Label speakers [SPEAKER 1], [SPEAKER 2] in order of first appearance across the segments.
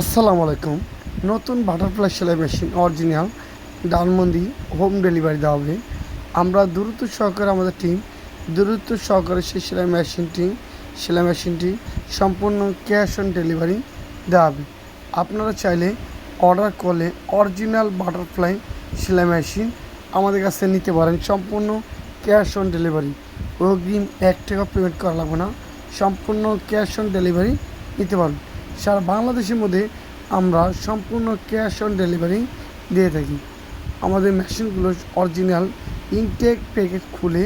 [SPEAKER 1] আসসালামু আলাইকুম। নতুন বাটারফ্লাই সেলাই machine original Dhanmondi home delivery দেওয়া হবে। আমরা দ্রুত সহকারে আমাদের টিম দ্রুত সহকারে সেই সেলাই মেশিনটি সেলাই মেশিনটি সম্পূর্ণ ক্যাশ অন ডেলিভারি দেওয়া হবে। আপনারা চাইলে অর্ডার করলে অরিজিনাল বাটারফ্লাই সেলাই মেশিন আমাদের কাছে নিতে পারেন। সম্পূর্ণ ক্যাশ অন ডেলিভারি অগ্রিম এক টাকা পেমেন্ট করা লাগবে না। সম্পূর্ণ ক্যাশ অন ডেলিভারি নিতে পারবেন। সারা বাংলাদেশের মধ্যে আমরা সম্পূর্ণ ক্যাশ অন ডেলিভারি দিয়ে থাকি। আমাদের মেশিনগুলো অরিজিনাল ইনটেক প্যাকেট খুলে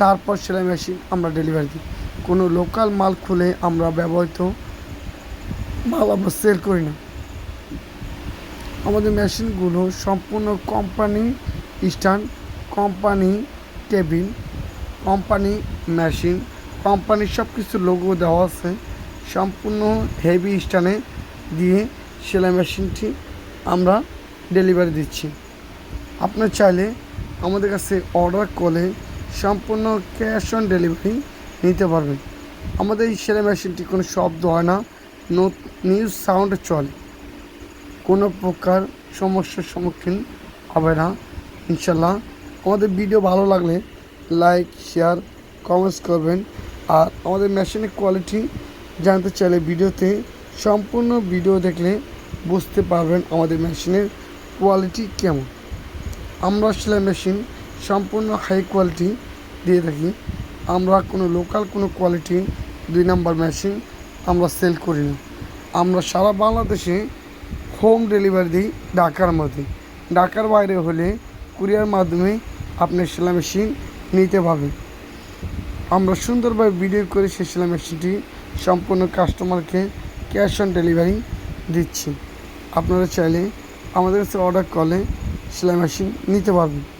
[SPEAKER 1] তারপর সেলাই মেশিন আমরা ডেলিভারি দিই। কোনো লোকাল মাল খুলে আমরা ব্যবহৃত মাল আমরা সেল করি না। আমাদের মেশিনগুলো সম্পূর্ণ company stand, company table company machine, কোম্পানির সব কিছু লোগো দেওয়া আছে। সম্পূর্ণ হেভি স্টানে দিয়ে সেলাই মেশিনটি আমরা ডেলিভারি দিচ্ছি। আপনার চাইলে আমাদের কাছে অর্ডার করলে সম্পূর্ণ ক্যাশ অন ডেলিভারি নিতে পারবেন। আমাদের এই সেলাই মেশিনটি কোনো শব্দ হয় না নিউজ সাউন্ডে চলে। কোনো প্রকার সমস্যার সম্মুখীন হবে না ইনশাল্লাহ আমাদের ভিডিও ভালো লাগলে লাইক শেয়ার কমেন্টস করবেন। আর আমাদের মেশিনের কোয়ালিটি জানতে চাইলে ভিডিওতে সম্পূর্ণ ভিডিও দেখলে বুঝতে পারবেন আমাদের মেশিনের কোয়ালিটি কেমন। আমরা সেলাই মেশিন সম্পূর্ণ হাই কোয়ালিটি দিয়ে থাকি। আমরা কোনো লোকাল কোনো কোয়ালিটি দুই নাম্বার মেশিন আমরা সেল করি না। আমরা সারা বাংলাদেশে হোম ডেলিভারি দিই ঢাকার মধ্যে। ঢাকার বাইরে হলে কুরিয়ার মাধ্যমে আপনি সেলাই মেশিন নিতে পারবেন। আমরা সুন্দরভাবে ভিডিও করে সেই সেলাই মেশিনটি সম্পূর্ণ কাস্টমারকে ক্যাশ অন ডেলিভারি দিচ্ছি। আপনারা চাইলে আমাদের কাছে অর্ডার করলে সেলাই মেশিন নিতে পারবেন।